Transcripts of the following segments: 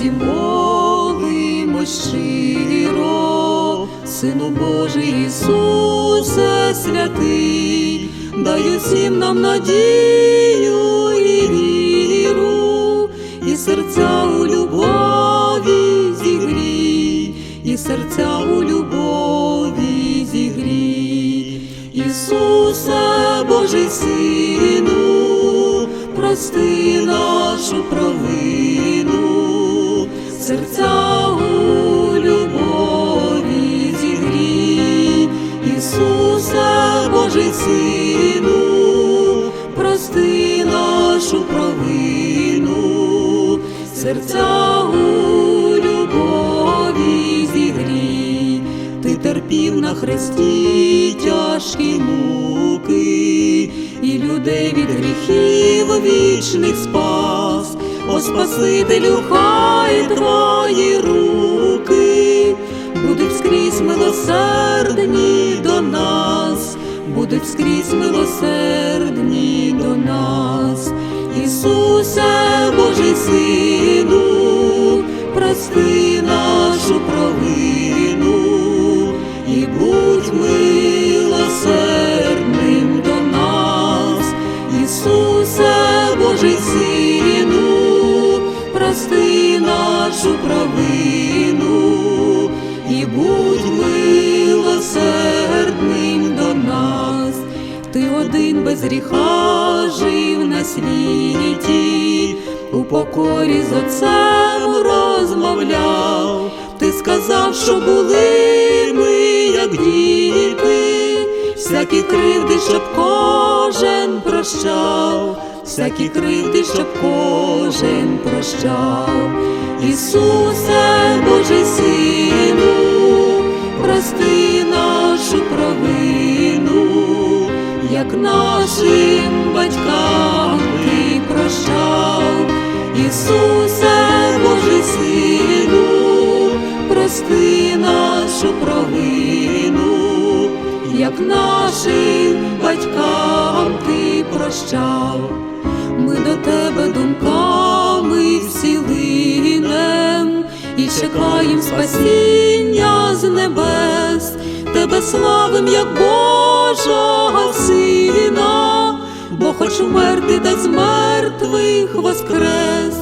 всі молимо щиро, Сину Божий Ісусе святий, дай усім нам надію і віру, і серця у любові зігрій, і серця у любові зігрій. Ісусе, Божий Сину, прости нашу провину, серця у любові зігрій. Ісусе, Божий Сину, прости нашу провину, серця у любові зігрій. Ти терпів на хресті тяжкі муки, і людей від гріхів вічних спас, о Спасителю, хай будуть скрізь милосердні до нас, Ісусе, Божий Сину, прости нашу провину і будь милосердним до нас, Ісусе, Божий Сину, прости нашу провину і будь милосердним ти один без гріха жив на світі, у покорі з отцем розмовляв, ти сказав, що були ми, як діти, всякі кривди, щоб кожен прощав, всякі кривди, щоб кожен прощав. Ісусе, Божий Сину, прости нашу як нашим батькам ти прощав, Ісусе, Божий Сину, прости нашу провину, як нашим батькам ти прощав, ми до тебе думками всі і чекаєм спасіння з небес, тебе славим, як Божого бо хоч умерти та з мертвих воскрес,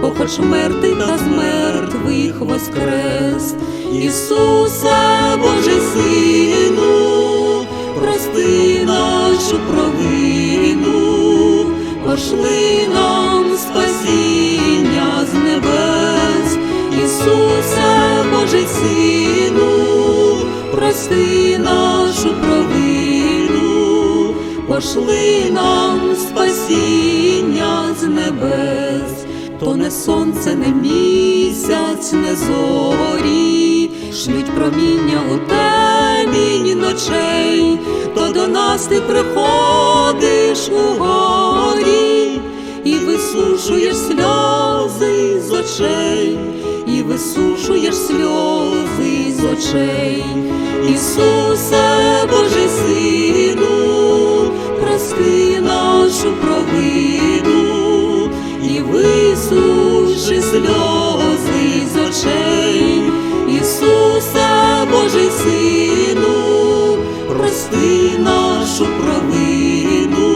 бо хоч умерти та з мертвих воскрес, Ісусе, Божий Сину, прости нашу провину, пошли нам спасіння з небес, Ісусе, пошли нам спасіння з небес, то не сонце, не місяць, не зорі, шлють проміння у темінь ночей, то до нас ти приходиш у горі і висушуєш сльози з очей, і висушуєш сльози з очей, Ісусе, висуши сльози з очей, Ісусе, Божий Сину, прости нашу провину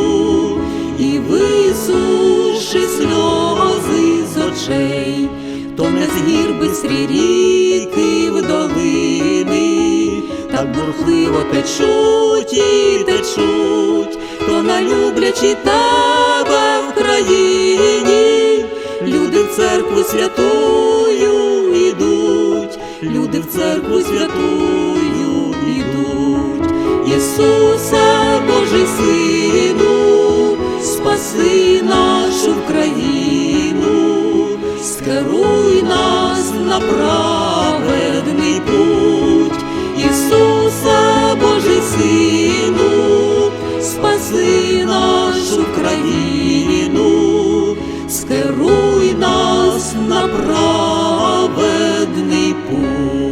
і висуши сльози з очей, то не з гір бистрі ріки в долини, так бурхливо течуть і течуть, то на люблячі тебе в країні, люди в церкву святую ідуть, люди в церкву святую ідуть, Ісуса Божий скеруй нас на праведний путь.